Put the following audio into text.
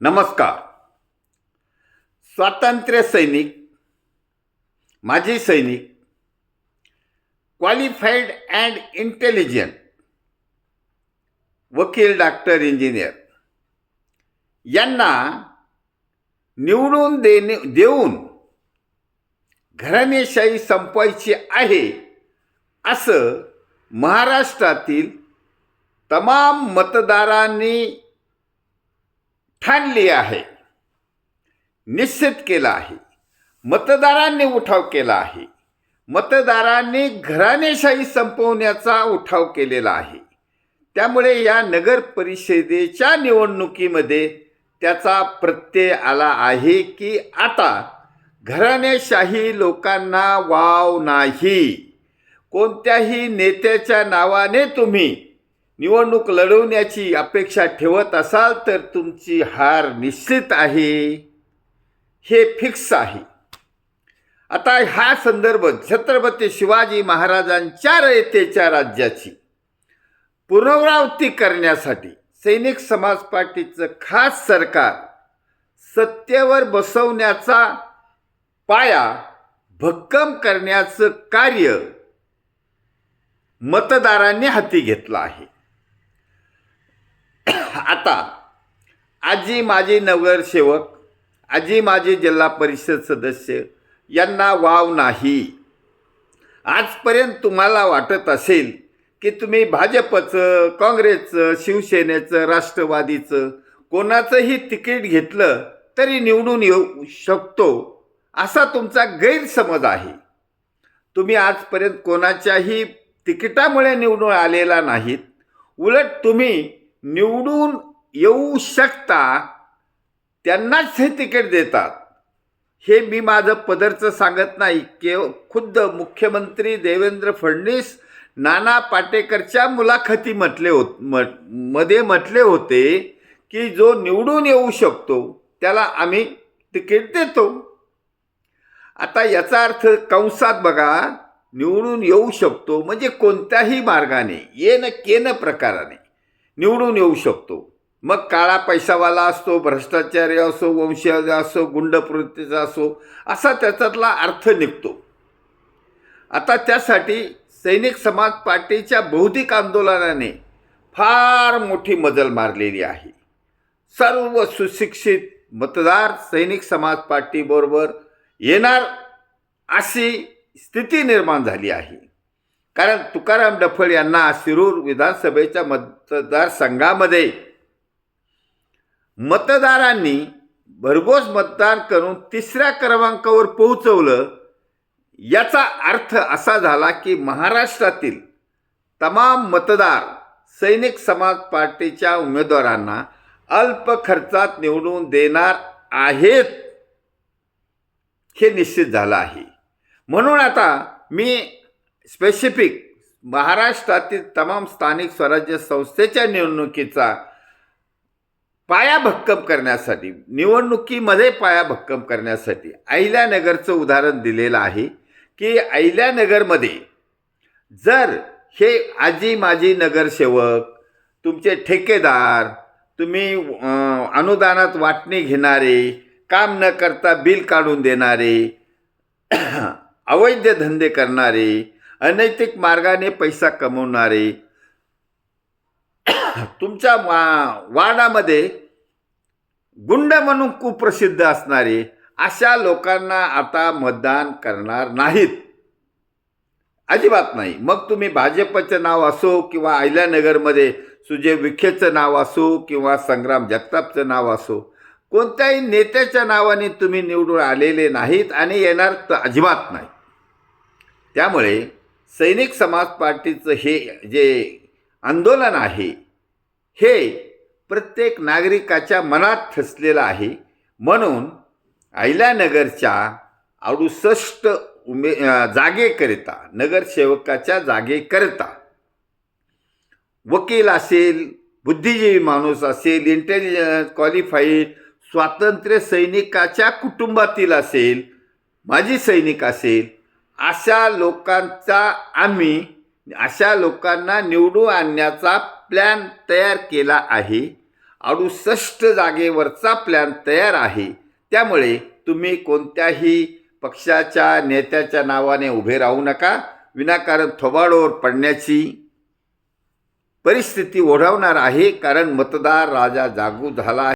नमस्कार. स्वातंत्र्य सैनिक माजी सैनिक क्वालिफाईड अँड इंटेलिजंट वकील डॉक्टर इंजिनियर यांना निवडून देणे देऊन घराणेशाही संपवायची आहे असं महाराष्ट्रातील तमाम मतदारांनी ठाणली आहे. निश्चित केला आहे. मतदारांनी उठाव केला आहे. मतदारांनी घराणेशाही संपवण्याचा उठाव केलेला आहे. त्यामुळे या नगर परिषदेच्या निवडणुकीमध्ये त्याचा प्रत्यय आला आहे की आता घराणेशाही लोकांना वाव नाही. कोणत्याही नेत्याच्या नावाने तुम्ही निवडणूक लढवण्याची अपेक्षा ठेवत असाल तर तुमची हार निश्चित आहे. हे फिक्स आहे. आता हा संदर्भ छत्रपती शिवाजी महाराजांच्या रयतेच्या राज्याची. पुनरावृत्ती करण्यासाठी सैनिक समाज पार्टीचं खास सरकार सत्तेवर बसवण्याचा पाया भक्कम करण्याचं कार्य मतदारांनी हाती घेतलं आहे. आता आजी माजी नगरसेवक आजी माजी जिल्हा परिषद सदस्य यांना वाव नाही. आजपर्यंत तुम्हाला वाटत असेल की तुम्ही भाजपचं काँग्रेसचं शिवसेनेचं राष्ट्रवादीचं कोणाचंही तिकीट घेतलं तरी निवडून येऊ शकतो असा तुमचा गैरसमज आहे. तुम्ही आजपर्यंत कोणाच्याही तिकिटामुळे निवडून आलेला नाहीत. उलट तुम्ही निवडून येऊ शकता त्यांनाच हे तिकीट देतात. हे मी माझं पदरचं सांगत नाही. केव खुद्द मुख्यमंत्री देवेंद्र फडणवीस नाना पाटेकरच्या मुलाखती म्हटले होत म मध्ये म्हटले होते की जो निवडून येऊ शकतो त्याला आम्ही तिकीट देतो. आता याचा अर्थ कंसात बघा निवडून येऊ शकतो म्हणजे कोणत्याही मार्गाने येन केन प्रकाराने. निवडून येऊ शकतो. मग काळा पैसावाला असतो भ्रष्टाचारी असो वंशज असो गुंडप्रवृत्तीचा असो असा त्याच्यातला अर्थ निघतो. आता त्यासाठी सैनिक समाज पार्टीच्या बौद्धिक आंदोलनाने फार मोठी मजल मारलेली आहे. सर्व सुशिक्षित मतदार सैनिक समाज पार्टीबरोबर येणार अशी स्थिती निर्माण झाली आहे. कारण तुकाराम डफळ यांना शिरूर विधानसभेच्या मतदारसंघामध्ये मतदारांनी भरघोस मतदान करून तिसऱ्या क्रमांकावर पोहोचवलं. याचा अर्थ असा झाला की महाराष्ट्रातील तमाम मतदार सैनिक समाज पार्टीच्या उमेदवारांना अल्प खर्चात निवडून देणार आहेत हे निश्चित झालं आहे. म्हणून आता मी स्पेसिफिक महाराष्ट्रातील तमाम स्थानिक स्वराज्य संस्थेच्या निवडणुकीचा पाया भक्कम करण्यासाठी निवडणुकीमध्ये पाया भक्कम करण्यासाठी अहिल्यानगरचं उदाहरण दिलेलं आहे की अहिल्यानगरमध्ये जर हे आजी माजी नगरसेवक तुमचे ठेकेदार तुम्ही अनुदानात वाटणी घेणारे काम न करता बिल काढून देणारे अवैध धंदे करणारे अनैतिक मार्गाने पैसा कमवणारे. तुमच्या वा वार्डामध्ये गुंड म्हणून कुप्रसिद्ध असणारे अशा लोकांना आता मतदान करणार नाहीत. अजिबात नाही. मग तुम्ही भाजपचं नाव असो किंवा अहिल्यानगरमध्ये सुजय विखेचं नाव असो किंवा संग्राम जगतापचं नाव असो कोणत्याही नेत्याच्या नावाने तुम्ही निवडून आलेले नाहीत आणि येणार तर अजिबात नाही. त्यामुळे सैनिक समाज पार्टीचं हे जे आंदोलन आहे हे प्रत्येक नागरिकाच्या मनात ठसलेलं आहे. म्हणून अहिल्यानगरच्या अडुसष्ट उमे जागेकरिता नगरसेवकाच्या जागेकरिता वकील असेल बुद्धिजीवी माणूस असेल इंटेलिजन्स क्वालिफाईड स्वातंत्र्य सैनिकाच्या कुटुंबातील असेल माजी सैनिक असेल अशा लोकांचा आम्ही अशा लोकांना निवडून आणण्याचा प्लॅन तयार केला आहे. अडुसष्ट जागेवरचा प्लॅन तयार आहे. त्यामुळे तुम्ही कोणत्याही पक्षाच्या नेत्याच्या नावाने उभे राहू नका. विनाकारण थोबाडोवर पडण्याची परिस्थिती ओढवणार आहे कारण मतदार राजा जागू झाला आहे.